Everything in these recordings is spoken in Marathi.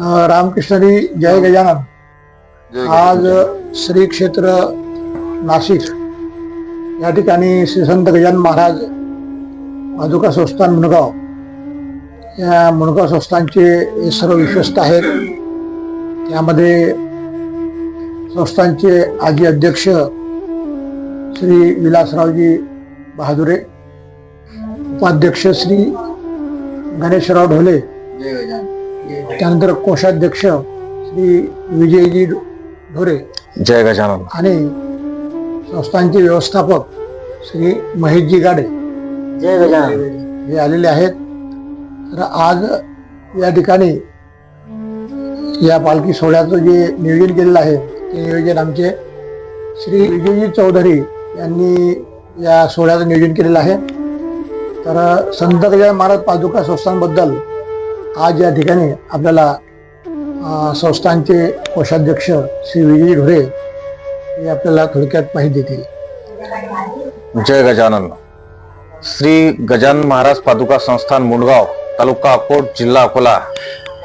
रामकृष्णरी जय गजानन. आज श्री क्षेत्र नाशिक या ठिकाणी श्री संत गजानन महाराज पादुका संस्थान मुणगाव या मुणगाव संस्थानचे हे सर्व विश्वस्त आहेत. त्यामध्ये संस्थानचे आजी अध्यक्ष श्री विलासरावजी बहादुरे उपाध्यक्ष श्री गणेशराव ढोले त्यानंतर कोषाध्यक्ष श्री विजयजी ढोरे जय गजानन. आणि संस्थांचे व्यवस्थापक श्री महेशजी गाडे. जय गजानन. हे आलेले आहेत. तर आज या ठिकाणी या पालखी सोहळ्याचं जे नियोजन केलेलं आहे ते नियोजन आमचे श्री विजयजी चौधरी यांनी या सोहळ्याचं नियोजन केलेलं आहे. तर संत गजानन महाराज पादुका संस्थांबद्दल आज या ठिकाणी आपल्याला संस्थांचे कोषाध्यक्ष श्री विजय ढोरे हे आपल्याला थोडक्यात माहिती देतील. जय गजानन. श्री गजानन महाराज पादुका संस्थान मुंडगाव तालुका अकोट जिल्हा अकोला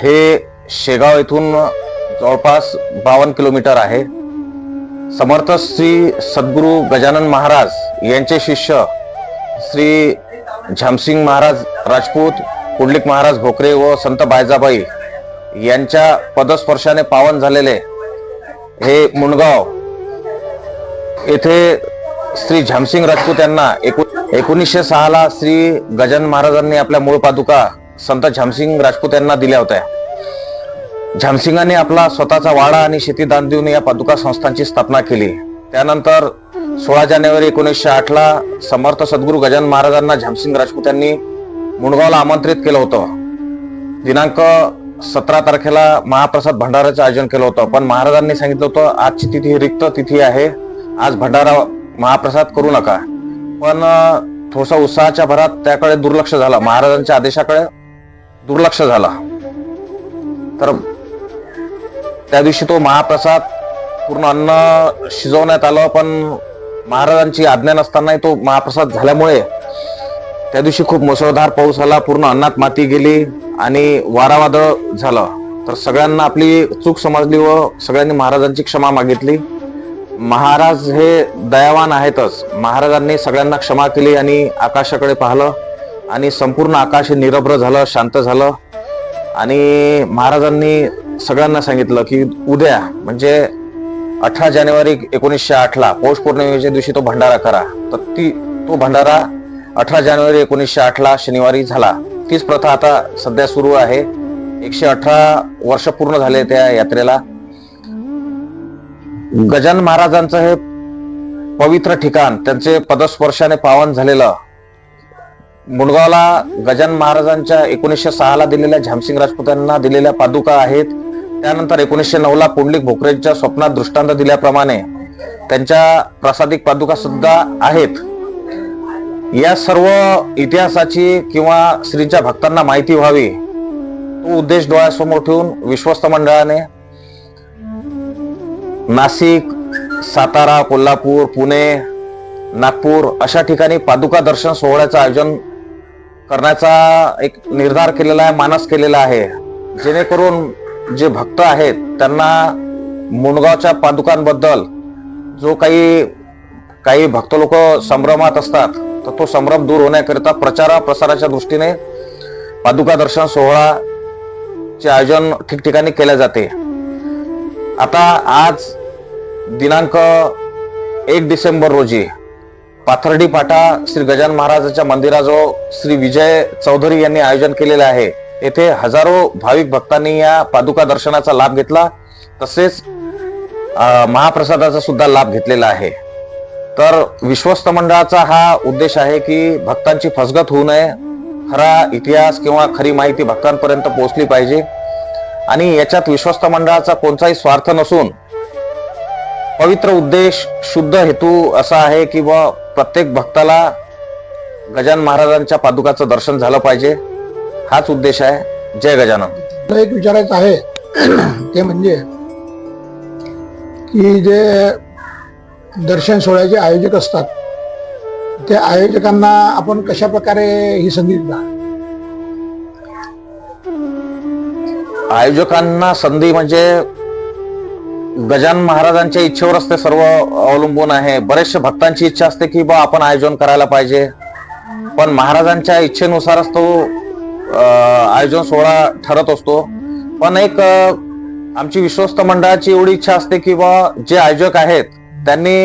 हे शेगाव येथून जवळपास बावन्न किलोमीटर आहे. समर्थ श्री सद्गुरू गजानन महाराज यांचे शिष्य श्री झामसिंग महाराज राजपूत पुंडलिक महाराज भोकरे व संत बायजाबाई यांच्या पदस्पर्शाने पावन झालेले हे मुंडगाव येथे श्री झामसिंग राजपूत यांना एकोणीसशे सहाला श्री गजानन महाराजांनी आपल्या मूळ पादुका संत झामसिंग राजपूत यांना दिल्या होत्या. झामसिंगाने आपला स्वतःचा वाडा आणि शेती दान देऊन या पादुका संस्थांची स्थापना केली. त्यानंतर सोळा जानेवारी एकोणीसशे आठला समर्थ सद्गुरू गजानन महाराजांना झामसिंग राजपूत यांनी मुणगावला आमंत्रित केलं होतं. दिनांक सतरा तारखेला महाप्रसाद भंडाराचं आयोजन केलं होतं. पण महाराजांनी सांगितलं होतं आजची तिथी रिक्त तिथी आहे. आज भंडारा महाप्रसाद करू नका. पण थोडसा उत्साहाच्या भरात त्याकडे दुर्लक्ष झालं. महाराजांच्या आदेशाकडे दुर्लक्ष झालं. तर त्या दिवशी तो महाप्रसाद पूर्ण अन्न शिजवण्यात आलं पण महाराजांची आज्ञा नसतानाही तो महाप्रसाद झाल्यामुळे त्या दिवशी खूप मुसळधार पाऊस आला पूर्ण अन्नात माती गेली आणि वारावादळ झालं. तर सगळ्यांना आपली चूक समजली व सगळ्यांनी महाराजांची क्षमा मागितली. महाराज हे दयावान आहेतच. महाराजांनी सगळ्यांना क्षमा केली आणि आकाशाकडे पाहिलं आणि संपूर्ण आकाश हे निरभ्र झालं शांत झालं. आणि महाराजांनी सगळ्यांना सांगितलं की उद्या म्हणजे अठरा जानेवारी एकोणीसशे आठला पौष पौर्णिमेच्या दिवशी तो भंडारा करा. तर ती तो भंडारा अठरा जानेवारी एकोणीसशे आठला शनिवारी झाला. तीच प्रथा आता सध्या सुरू आहे. एकशे अठरा वर्ष पूर्ण झाले त्या यात्रेला. गजान महाराजांचं हे पवित्र ठिकाण त्यांचे पदस्पर्शाने पावन झालेलं. मुंडगावला गजान महाराजांच्या एकोणीसशे सहाला दिलेल्या झामसिंग राजपूतांना दिलेल्या पादुका आहेत. त्यानंतर एकोणीसशे नऊला पुंडलिक भोकरेंच्या स्वप्नात दृष्टांत दिल्याप्रमाणे त्यांच्या प्रासादिक पादुका सुद्धा आहेत. या सर्व इतिहासाची किंवा श्रीच्या भक्तांना माहिती व्हावी तो उद्देश डोळ्यासमोर ठेवून विश्वस्त मंडळाने नाशिक सातारा कोल्हापूर पुणे नागपूर अशा ठिकाणी पादुका दर्शन सोहळ्याचं आयोजन करण्याचा एक निर्धार केलेला आहे मानस केलेला आहे. जेणेकरून जे भक्त आहेत त्यांना मुणगावच्या पादुकांबद्दल जो काही काही भक्त लोक संभ्रमात असतात तर तो संभ्रम दूर होण्याकरिता प्रचारा प्रसाराच्या दृष्टीने पादुका दर्शन सोहळाचे आयोजन ठिकठिकाणी केले जाते. आता आज दिनांक एक डिसेंबर रोजी पाथर्डी पाटा श्री गजान महाराजांच्या मंदिराजवळ श्री विजय चौधरी यांनी आयोजन केलेले आहे. येथे हजारो भाविक भक्तांनी या पादुका दर्शनाचा लाभ घेतला. तसेच महाप्रसादाचा सुद्धा लाभ घेतलेला आहे. तर विश्वस्त मंडळाचा हा उद्देश आहे की भक्तांची फसगत होऊ नये. खरा इतिहास किंवा खरी माहिती भक्तांपर्यंत पोहोचली पाहिजे. आणि याच्यात विश्वस्त मंडळाचा कोणताही स्वार्थ नसून पवित्र उद्देश शुद्ध हेतू असा आहे की व प्रत्येक भक्ताला गजान महाराजांच्या पादुकाचं दर्शन झालं पाहिजे. हाच उद्देश आहे. जय गजानन. एक विचारायचं आहे. ते म्हणजे की जे दर्शन सोहळ्याचे आयोजक असतात. त्या आयोजकांना आपण कशा प्रकारे ही संधी देता? आयोजकांना संधी म्हणजे गजान महाराजांच्या इच्छेवरच ते सर्व अवलंबून आहे. बरेचसे भक्तांची इच्छा असते की बा आपण आयोजन करायला पाहिजे. पण महाराजांच्या इच्छेनुसारच तो आयोजन सोहळा ठरत असतो. पण एक आमची विश्वस्त मंडळाची एवढी इच्छा असते की बा जे आयोजक आहेत त्यांनी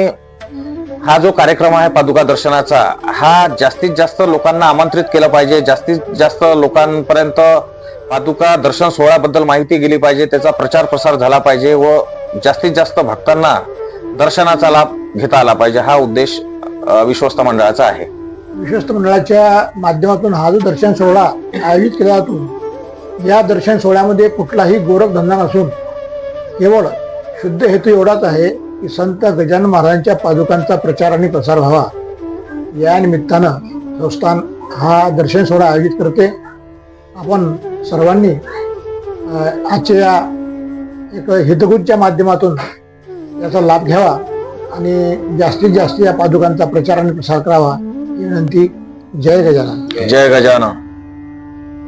हा जो कार्यक्रम आहे पादुका दर्शनाचा हा जास्तीत जास्त लोकांना आमंत्रित केलं पाहिजे. जास्तीत जास्त लोकांपर्यंत पादुका दर्शन सोहळ्याबद्दल माहिती गेली पाहिजे त्याचा प्रचार प्रसार झाला पाहिजे व जास्तीत जास्त भक्तांना दर्शनाचा लाभ घेता आला पाहिजे. हा उद्देश विश्वस्त मंडळाचा आहे. विश्वस्त मंडळाच्या माध्यमातून हा जो दर्शन सोहळा आयोजित केला जातो या दर्शन सोहळ्यामध्ये कुठलाही गोरखधंदा नसून केवळ शुद्ध हेतू एवढाच आहे की संत गजानन महाराजांच्या पादुकांचा प्रचार आणि प्रसार व्हावा. या निमित्तानं संस्थान हा दर्शन सोहळा आयोजित करते. आपण सर्वांनी आजच्या या एक हितगुजच्या माध्यमातून याचा लाभ घ्यावा आणि जास्तीत जास्त या पादुकांचा प्रचार आणि प्रसार करावा. ही विनंती. जय गजानन. जय गजानन.